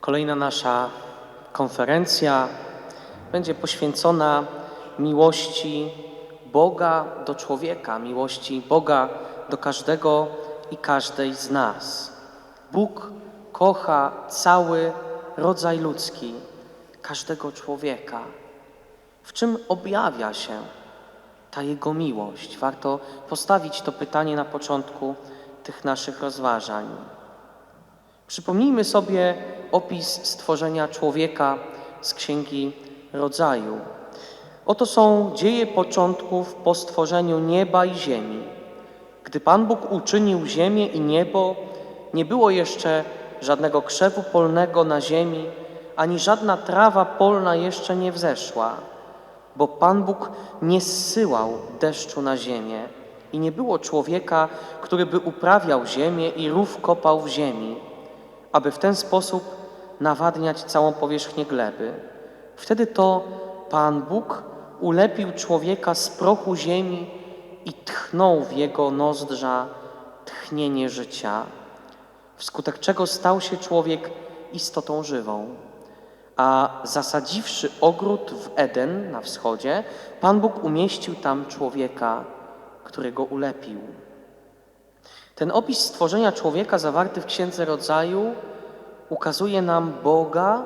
Kolejna nasza konferencja będzie poświęcona miłości Boga do człowieka, miłości Boga do każdego i każdej z nas. Bóg kocha cały rodzaj ludzki, każdego człowieka. W czym objawia się ta Jego miłość? Warto postawić to pytanie na początku tych naszych rozważań. Przypomnijmy sobie opis stworzenia człowieka z Księgi Rodzaju. Oto są dzieje początków po stworzeniu nieba i ziemi. Gdy Pan Bóg uczynił ziemię i niebo, nie było jeszcze żadnego krzewu polnego na ziemi, ani żadna trawa polna jeszcze nie wzeszła, bo Pan Bóg nie zsyłał deszczu na ziemię i nie było człowieka, który by uprawiał ziemię i rów kopał w ziemi, aby w ten sposób nawadniać całą powierzchnię gleby. Wtedy to Pan Bóg ulepił człowieka z prochu ziemi i tchnął w jego nozdrza tchnienie życia, wskutek czego stał się człowiek istotą żywą. A zasadziwszy ogród w Eden na wschodzie, Pan Bóg umieścił tam człowieka, którego ulepił. Ten opis stworzenia człowieka zawarty w Księdze Rodzaju ukazuje nam Boga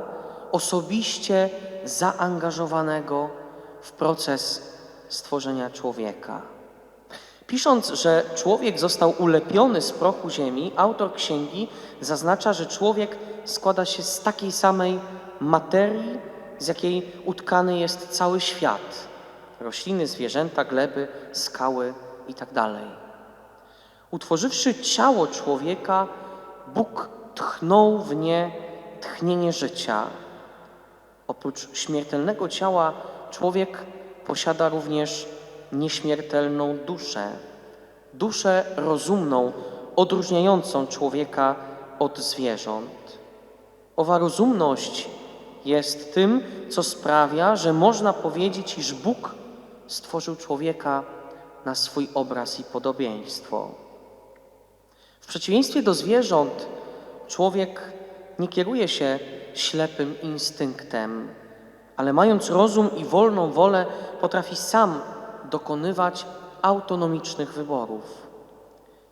osobiście zaangażowanego w proces stworzenia człowieka. Pisząc, że człowiek został ulepiony z prochu ziemi, autor księgi zaznacza, że człowiek składa się z takiej samej materii, z jakiej utkany jest cały świat rośliny, zwierzęta, gleby, skały itd. Utworzywszy ciało człowieka, Bóg tchnął w nie tchnienie życia. Oprócz śmiertelnego ciała, człowiek posiada również nieśmiertelną duszę, duszę rozumną, odróżniającą człowieka od zwierząt. Owa rozumność jest tym, co sprawia, że można powiedzieć, iż Bóg stworzył człowieka na swój obraz i podobieństwo. W przeciwieństwie do zwierząt, człowiek nie kieruje się ślepym instynktem, ale mając rozum i wolną wolę, potrafi sam dokonywać autonomicznych wyborów.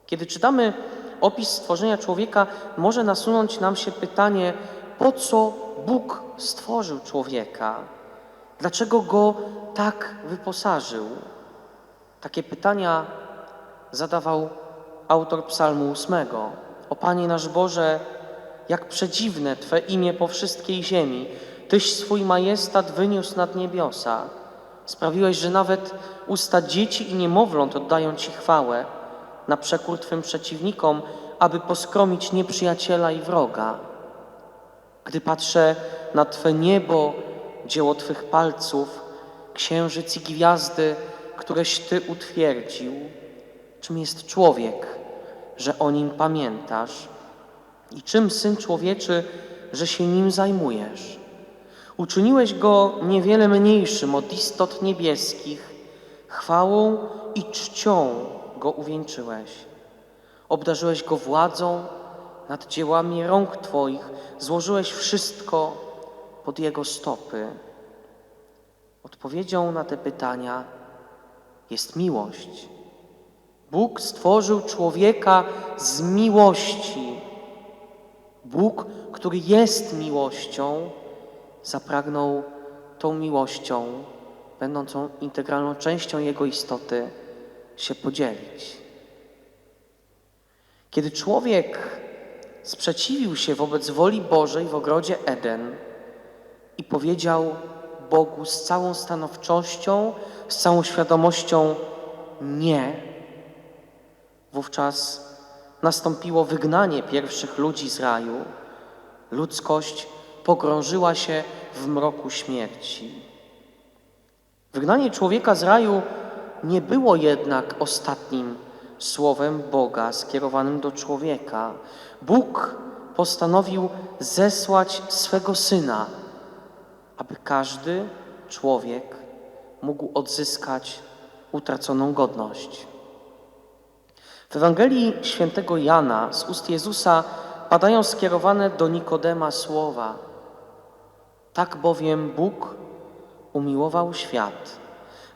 Kiedy czytamy opis stworzenia człowieka, może nasunąć nam się pytanie, po co Bóg stworzył człowieka? Dlaczego go tak wyposażył? Takie pytania zadawał autor Psalmu ósmego. O Panie nasz Boże, jak przedziwne Twe imię po wszystkiej ziemi. Tyś swój majestat wyniósł nad niebiosa. Sprawiłeś, że nawet usta dzieci i niemowląt oddają Ci chwałę, na przekór Twym przeciwnikom, aby poskromić nieprzyjaciela i wroga. Gdy patrzę na Twe niebo, dzieło Twych palców, księżyc i gwiazdy, któreś Ty utwierdził, czym jest człowiek, że o nim pamiętasz, i czym syn człowieczy, że się nim zajmujesz. Uczyniłeś go niewiele mniejszym od istot niebieskich, chwałą i czcią go uwieńczyłeś. Obdarzyłeś go władzą nad dziełami rąk Twoich, złożyłeś wszystko pod jego stopy. Odpowiedzią na te pytania jest miłość. Bóg stworzył człowieka z miłości. Bóg, który jest miłością, zapragnął tą miłością, będącą integralną częścią Jego istoty, się podzielić. Kiedy człowiek sprzeciwił się wobec woli Bożej w ogrodzie Eden i powiedział Bogu z całą stanowczością, z całą świadomością nie, wówczas nastąpiło wygnanie pierwszych ludzi z raju. Ludzkość pogrążyła się w mroku śmierci. Wygnanie człowieka z raju nie było jednak ostatnim słowem Boga skierowanym do człowieka. Bóg postanowił zesłać swego syna, aby każdy człowiek mógł odzyskać utraconą godność. W Ewangelii świętego Jana z ust Jezusa padają skierowane do Nikodema słowa. Tak bowiem Bóg umiłował świat,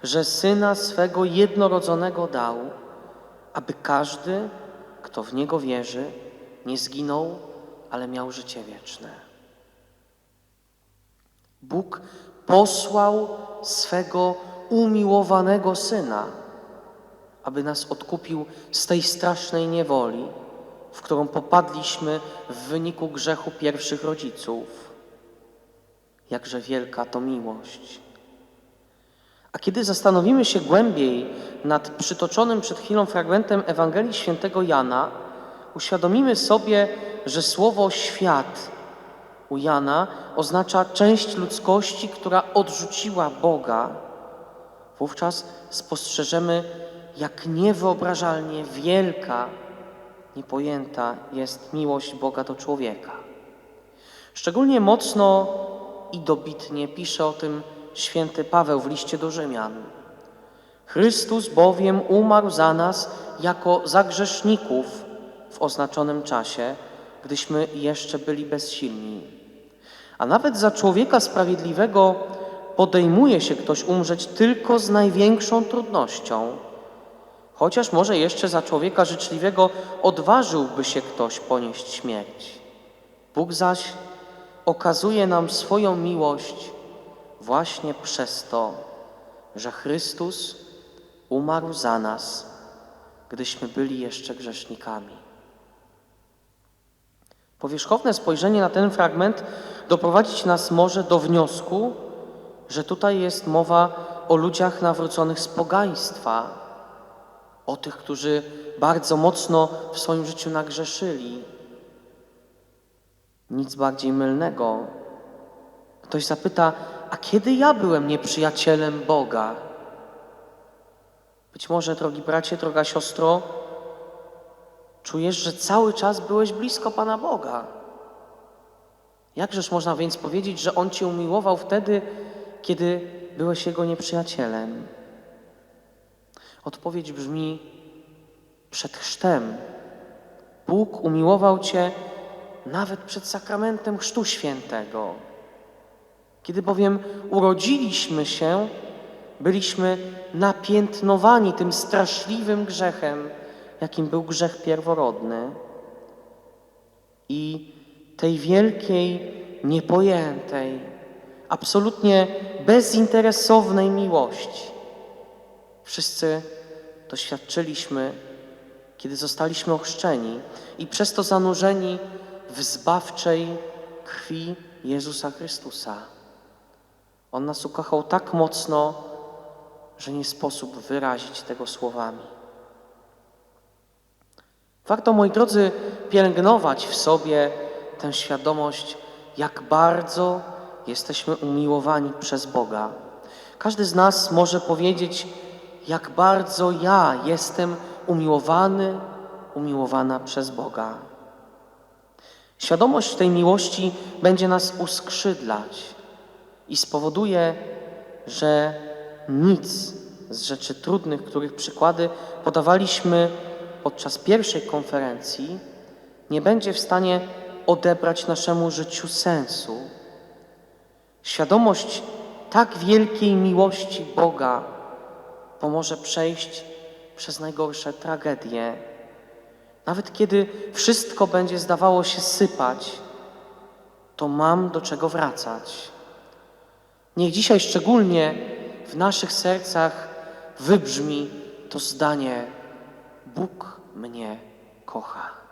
że Syna swego jednorodzonego dał, aby każdy, kto w Niego wierzy, nie zginął, ale miał życie wieczne. Bóg posłał swego umiłowanego Syna, aby nas odkupił z tej strasznej niewoli, w którą popadliśmy w wyniku grzechu pierwszych rodziców. Jakże wielka to miłość. A kiedy zastanowimy się głębiej nad przytoczonym przed chwilą fragmentem Ewangelii Świętego Jana, uświadomimy sobie, że słowo świat u Jana oznacza część ludzkości, która odrzuciła Boga. Wówczas spostrzeżemy, jak niewyobrażalnie wielka, niepojęta jest miłość Boga do człowieka. Szczególnie mocno i dobitnie pisze o tym święty Paweł w liście do Rzymian. Chrystus bowiem umarł za nas jako za grzeszników w oznaczonym czasie, gdyśmy jeszcze byli bezsilni. A nawet za człowieka sprawiedliwego podejmuje się ktoś umrzeć tylko z największą trudnością. Chociaż może jeszcze za człowieka życzliwego odważyłby się ktoś ponieść śmierć. Bóg zaś okazuje nam swoją miłość właśnie przez to, że Chrystus umarł za nas, gdyśmy byli jeszcze grzesznikami. Powierzchowne spojrzenie na ten fragment doprowadzić nas może do wniosku, że tutaj jest mowa o ludziach nawróconych z pogaństwa, o tych, którzy bardzo mocno w swoim życiu nagrzeszyli. Nic bardziej mylnego. Ktoś zapyta, a kiedy ja byłem nieprzyjacielem Boga? Być może, drogi bracie, droga siostro, czujesz, że cały czas byłeś blisko Pana Boga. Jakżeż można więc powiedzieć, że On Cię umiłował wtedy, kiedy byłeś Jego nieprzyjacielem? Odpowiedź brzmi przed chrztem. Bóg umiłował Cię nawet przed sakramentem Chrztu Świętego. Kiedy bowiem urodziliśmy się, byliśmy napiętnowani tym straszliwym grzechem, jakim był grzech pierworodny. I tej wielkiej, niepojętej, absolutnie bezinteresownej miłości wszyscy doświadczyliśmy, kiedy zostaliśmy ochrzczeni i przez to zanurzeni w zbawczej krwi Jezusa Chrystusa. On nas ukochał tak mocno, że nie sposób wyrazić tego słowami. Warto, moi drodzy, pielęgnować w sobie tę świadomość, jak bardzo jesteśmy umiłowani przez Boga. Każdy z nas może powiedzieć, jak bardzo ja jestem umiłowany, umiłowana przez Boga. Świadomość tej miłości będzie nas uskrzydlać i spowoduje, że nic z rzeczy trudnych, których przykłady podawaliśmy podczas pierwszej konferencji, nie będzie w stanie odebrać naszemu życiu sensu. Świadomość tak wielkiej miłości Boga pomoże przejść przez najgorsze tragedie. Nawet kiedy wszystko będzie zdawało się sypać, to mam do czego wracać. Niech dzisiaj szczególnie w naszych sercach wybrzmi to zdanie: Bóg mnie kocha.